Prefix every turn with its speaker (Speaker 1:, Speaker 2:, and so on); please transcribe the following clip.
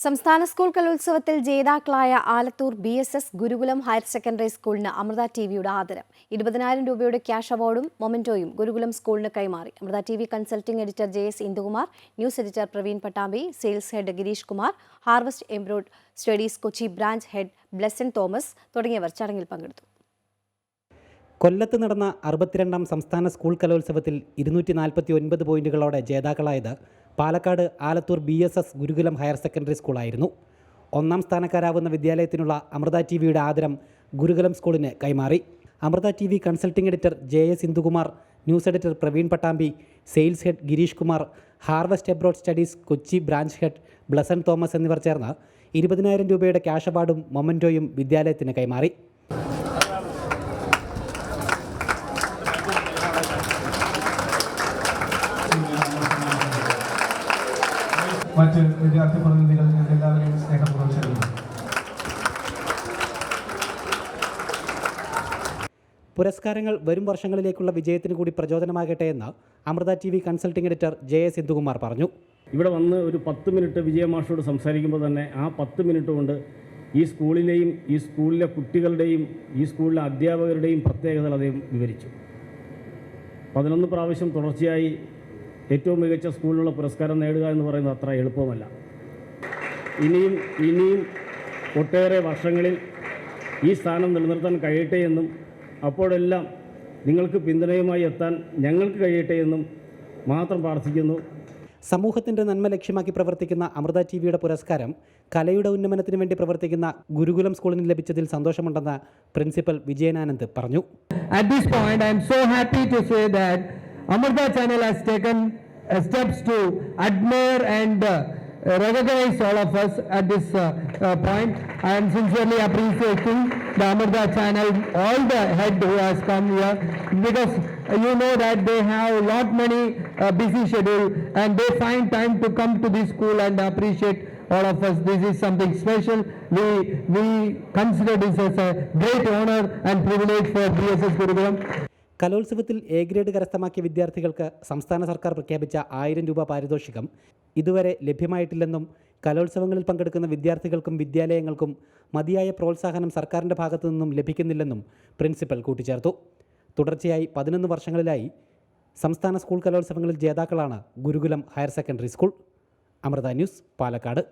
Speaker 1: സംസ്ഥാന സ്കൂൾ കലോത്സവത്തിൽ ജേതാക്കളായ Alathur B S S Gurukulam higher secondary സ്കൂളിന് അമൃത ടി വിയുടെ ആദരം. ഇരുപതിനായിരം രൂപയുടെ ക്യാഷ് അവാർഡും മൊമെന്റോയും ഗുരുകുലം സ്കൂളിന് കൈമാറി. Amrita T V consulting editor J S Indukumar news editor Praveen Pattambi sales head Girish Kumar harvest abroad studies Kochi branch head Blesson Thomas തുടങ്ങിയവർ ചടങ്ങിൽ പങ്കെടുത്തു.
Speaker 2: കൊല്ലത്ത് നടന്ന അറുപത്തിരണ്ടാം സംസ്ഥാന സ്കൂൾ കലോത്സവത്തിൽ ഇരുന്നൂറ്റി നാൽപ്പത്തി ഒൻപത് പോയിന്റുകളോടെ ജേതാക്കളായത് Palakkad Alathur B S S Gurukulam higher secondary സ്കൂളായിരുന്നു. ഒന്നാം സ്ഥാനക്കാരാവുന്ന വിദ്യാലയത്തിനുള്ള അമൃത ടി വിയുടെ ആദരം ഗുരുകുലം സ്കൂളിന് കൈമാറി. Amrita T V consulting editor J A Sindhukumar news editor Praveen Pattambi sales head Girish Kumar harvest abroad studies Kochi branch head Blesson Thomas എന്നിവർ ചേർന്ന് ഇരുപതിനായിരം രൂപയുടെ cash അവാർഡും മൊമന്റോയും വിദ്യാലയത്തിന് കൈമാറി.
Speaker 3: മറ്റ് വിദ്യാർത്ഥി പ്രതിനിധികൾ നിങ്ങൾക്ക് എല്ലാവരെയും സ്നേഹപൂർവം ചെയ്യുന്നു
Speaker 2: പുരസ്കാരങ്ങൾ വരും വർഷങ്ങളിലേക്കുള്ള വിജയത്തിന് കൂടി പ്രചോദനമാകട്ടെ എന്ന് Amrita T V consulting editor J A Sindhukumar പറഞ്ഞു.
Speaker 4: ഇവിടെ വന്ന് ഒരു പത്ത് മിനിറ്റ് വിജയമാഷോട് സംസാരിക്കുമ്പോൾ തന്നെ ആ പത്ത് മിനിറ്റ് കൊണ്ട് ഈ സ്കൂളിലെയും ഈ സ്കൂളിലെ കുട്ടികളുടെയും ഈ സ്കൂളിലെ അധ്യാപകരുടെയും പ്രത്യേകതകൾ അദ്ദേഹം വിവരിച്ചു. പതിനൊന്ന് പ്രാവശ്യം തുടർച്ചയായി ഏറ്റവും മികച്ച സ്കൂളിനുള്ള പുരസ്കാരം നേടുക എന്ന് പറയുന്നത് അത്ര എളുപ്പമല്ല. ഇനിയും ഇനിയും ഒട്ടേറെ വർഷങ്ങളിൽ ഈ സ്ഥാനം നിലനിർത്താൻ കഴിയട്ടെ എന്നും അപ്പോഴെല്ലാം നിങ്ങൾക്ക് പിന്തുണയുമായി എത്താൻ ഞങ്ങൾക്ക് കഴിയട്ടെ എന്നും മാത്രം പ്രാർത്ഥിക്കുന്നു.
Speaker 2: സമൂഹത്തിന്റെ നന്മ ലക്ഷ്യമാക്കി പ്രവർത്തിക്കുന്ന അമൃത ടി വിയുടെ പുരസ്കാരം കലയുടെ ഉന്നമനത്തിന് വേണ്ടി പ്രവർത്തിക്കുന്ന ഗുരുകുലം സ്കൂളിന് ലഭിച്ചതിൽ സന്തോഷമുണ്ടെന്ന് പ്രിൻസിപ്പൽ വിജയനാനന്ദ് പറഞ്ഞു.
Speaker 5: At this point, I am so happy to say that Amrita channel has taken steps to admire and uh, recognize all of us at this uh, uh, point. I am sincerely appreciating the Amrita channel, all the head who has come here because uh, you know that they have lot many uh, busy schedule and they find time to come to this school and appreciate all of us. This is something special. We we consider this as a great honor and privilege for BSS Gurukulam.
Speaker 2: കലോത്സവത്തിൽ A grade കരസ്ഥമാക്കിയ വിദ്യാർത്ഥികൾക്ക് സംസ്ഥാന സർക്കാർ പ്രഖ്യാപിച്ച ആയിരം രൂപ പാരിതോഷികം. ഇതുവരെ ലഭ്യമായിട്ടില്ലെന്നും കലോത്സവങ്ങളിൽ പങ്കെടുക്കുന്ന വിദ്യാർത്ഥികൾക്കും വിദ്യാലയങ്ങൾക്കും മതിയായ പ്രോത്സാഹനം സർക്കാരിന്റെ ഭാഗത്തു നിന്നും ലഭിക്കുന്നില്ലെന്നും പ്രിൻസിപ്പൽ കൂട്ടിച്ചേർത്തു. തുടർച്ചയായി പതിനൊന്ന് വർഷങ്ങളിലായി സംസ്ഥാന സ്കൂൾ കലോത്സവങ്ങളിൽ ജേതാക്കളാണ് Gurukulam higher secondary school. Amrita news Palakkad.